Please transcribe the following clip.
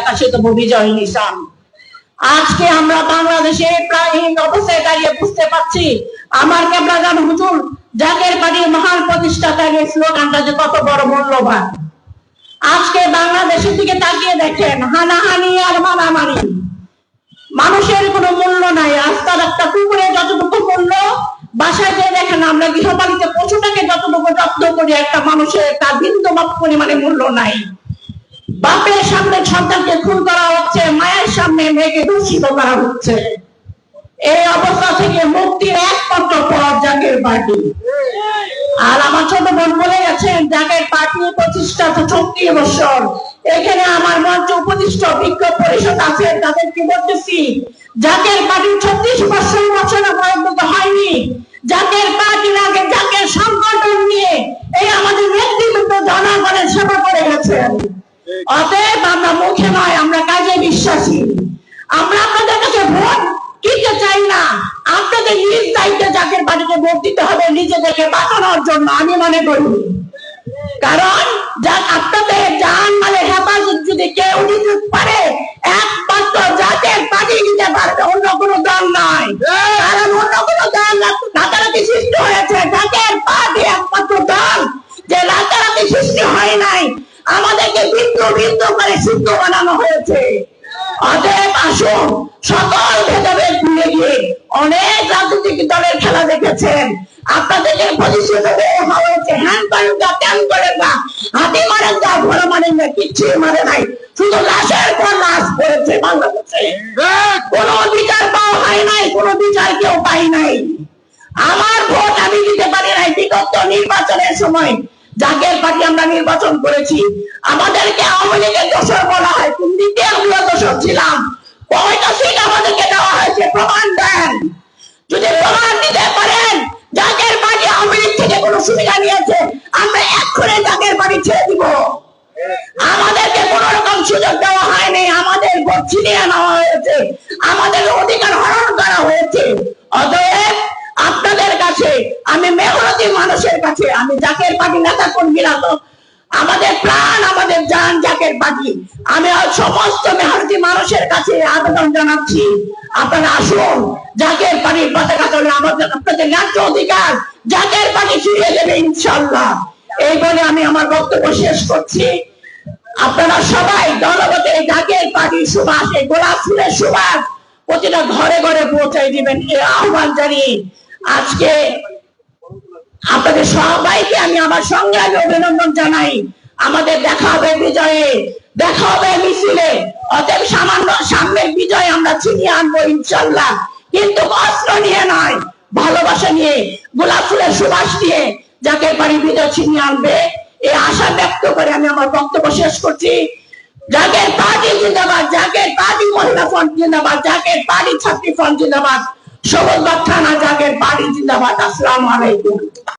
আকাশে বিজয় নিশান। আজকে আমরা বাংলাদেশে অবস্থায় দাঁড়িয়ে বুঝতে পারছি, আমার হুজুর জাকের বাড়ির মহান প্রতিষ্ঠাতার এই স্লোগানটা যে কত বড় মূল্যবান। আজকে বাংলাদেশের দিকে তাকিয়ে দেখেন, হানাহানি আর মারামারি। মানুষের কোনো মূল্য নাই, রাস্তার একটা কুকুরে যতটুকু মূল্য, বাসায় যে দেখেন আমরা গৃহপালিত পশুটাকে যতটুকু যত্ন করি, একটা মানুষের তার বিন্দু পরিমাণে মূল্য নাই। বাপের সামনে সন্তানকে খুন করা হচ্ছে, মায়ের সামনে মেয়েকে দূষিত করা হচ্ছে। এই অবস্থা থেকে মুক্তির একমাত্র পথ পার্টি আর আমার ছোট বোন বলে গেছেন পার্টি প্রতিষ্ঠা তো বছর। এখানে আমার মঞ্চ উপদিষ্ট বিক্ষোভ পরিষদ আছে, তাদেরকে বলতেছি জাকের পার্টি ছত্রিশ বছর বছর পর্যন্ত হয়নি। জাকের পার্টির আগে জাকের সংগঠন নিয়ে। এই আমাদের নেতৃত্ব জনগণের সেবা অতএব আমরা মুখে নয়, আমরা কাজে বিশ্বাসী। আমরা আপনাদের কাছে ভোট কিনতে চাই না। আপনাদের নিজ দায়িত্বে যাকে বাড়িতে ভোট দিতে হবে, নিজেদেরকে বাঁচানোর জন্য আমি মনে করি। কারণ যা আপনাদের জান মানে হেফাজত যদি কেউ নিতে আমাদেরকে বিন্দু বিন্দু করে সিদ্ধ বানানো হয়েছে। অতএব আসুন সকল ভেদাভেদ ভুলে গিয়ে অনেক রাজনৈতিক দলের খেলা দেখেছেন। আপনাদেরকে প্রতিষ্ঠিত হয়ে হয়েছে। হ্যান করেন না ত্যান করেন না হাতি মারেন না ঘোড়া মারেন না কিচ্ছু মারে নাই। শুধু লাশের পর লাশ পড়েছে বাংলাদেশে। কোন বিচার পাওয়া হয় নাই কোন বিচার কেউ পাই নাই। আমার ভোট আমি দিতে পারি নাই। বিগত নির্বাচনের সময় জাগের পার্টি আমরা নির্বাচন করেছি। আমাদেরকে আওয়ামী লীগের দোষর বলা হয়, কোন দিকে আমরা দোষর ছিলাম? কয়টা সিট আমাদেরকে দেওয়া হয়েছে প্রমাণ দেন। যদি প্রমাণ দিতে পারেন, জাগের পার্টি আওয়ামী লীগ থেকে কোনো সুবিধা নিয়েছে, আমরা এক্ষুনি জাগের পার্টি ছেড়ে দিব। আমাদেরকে কোন রকম সুযোগ দেওয়া হয়নি, আমাদের ভোট ছিনিয়ে নেওয়া হয়েছে, আমাদের অধিকার হরণ করা হয়েছে। অতএব আপনাদের কাছে আমি মেহনতি মানুষের কাছে, আমি জাকের পার্টি নেতা কর্মীরা তো। আমাদের প্রাণ, আমাদের জান জাকের পার্টি। আমি সমস্ত মেহনতি মানুষের কাছে আবেদন জানাচ্ছি। আপনারা আসুন, জাকের পার্টির পতাকা তোলে আমাদের আপনাদের ন্যায্য অধিকার। জাকের পার্টি ফিরিয়ে দেবে ইনশাল্লাহ। এই বলে আমি আমার বক্তব্য শেষ করছি। আপনারা সবাই দলগত এই জাকের পার্টির সুবাস এই গোলাপ ফুলের সুবাস প্রতিটা ঘরে ঘরে পৌঁছাই দিবেন, এই আহ্বান জানিয়ে। আজকে আপনাদের সবাইকে আমি আমার সংগ্রামে অভিনন্দন জানাই। আমাদের দেখা হবে বিজয়ে। দেখা হবে মিছিলে। অতএব সামান্য সামনের বিজয় আমরা ছিনিয়ে আনব ইনশাল্লাহ কিন্তু অস্ত্র নিয়ে নয়, ভালোবাসা নিয়ে, গোলাপ ফুলের সুবাস নিয়ে যাকে পারি বিজয় ছিনিয়ে আনবে। এই আশা ব্যক্ত করে আমি আমার বক্তব্য শেষ করছি। জাগের পার্টি জিন্দাবাদ, জাগের পার্টি মহিলা ফ্রন্ট জিন্দাবাদ, জাগের পার্টি ছাত্রী ফ্রন্ট জিন্দাবাদ। সবুজ না জাগের বাড়ি জিন্দাবাদ আসসালাম আলাইকুম।